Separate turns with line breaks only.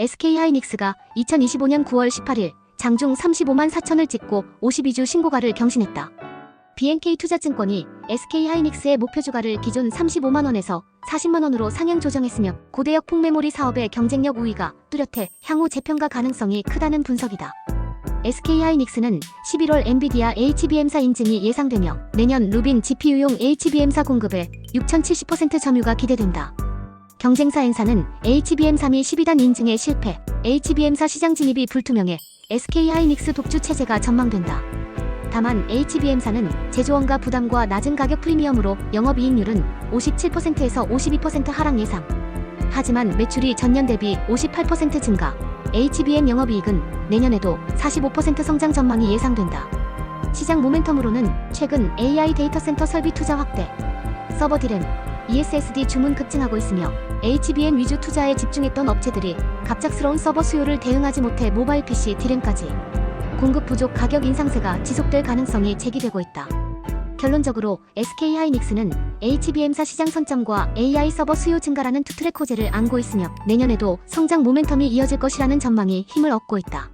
SK하이닉스가 2025년 9월 18일 장중 35만 4천을 찍고 52주 신고가를 경신했다. BNK 투자증권이 SK하이닉스의 목표 주가를 기존 35만 원에서 40만 원으로 상향 조정했으며 고대역 폭메모리 사업의 경쟁력 우위가 뚜렷해 향후 재평가 가능성이 크다는 분석이다. SK하이닉스는 11월 엔비디아 HBM사 인증이 예상되며 내년 루빈 GPU용 HBM사 공급에 6,070% 점유가 기대된다. 경쟁사 엔사는 HBM3이 12단 인증에 실패, HBM사 시장 진입이 불투명해 SK하이닉스 독주 체제가 전망된다. 다만 HBM사는 제조원가 부담과 낮은 가격 프리미엄으로 영업이익률은 57%에서 52% 하락 예상. 하지만 매출이 전년 대비 58% 증가, HBM 영업이익은 내년에도 45% 성장 전망이 예상된다. 시장 모멘텀으로는 최근 AI 데이터 센터 설비 투자 확대, 서버 디램, ESSD 주문 급증하고 있으며 HBM 위주 투자에 집중했던 업체들이 갑작스러운 서버 수요를 대응하지 못해 모바일 PC 디램까지 공급 부족 가격 인상세가 지속될 가능성이 제기되고 있다. 결론적으로 SK하이닉스는 HBM사 시장 선점과 AI 서버 수요 증가라는 투트랙 호재를 안고 있으며 내년에도 성장 모멘텀이 이어질 것이라는 전망이 힘을 얻고 있다.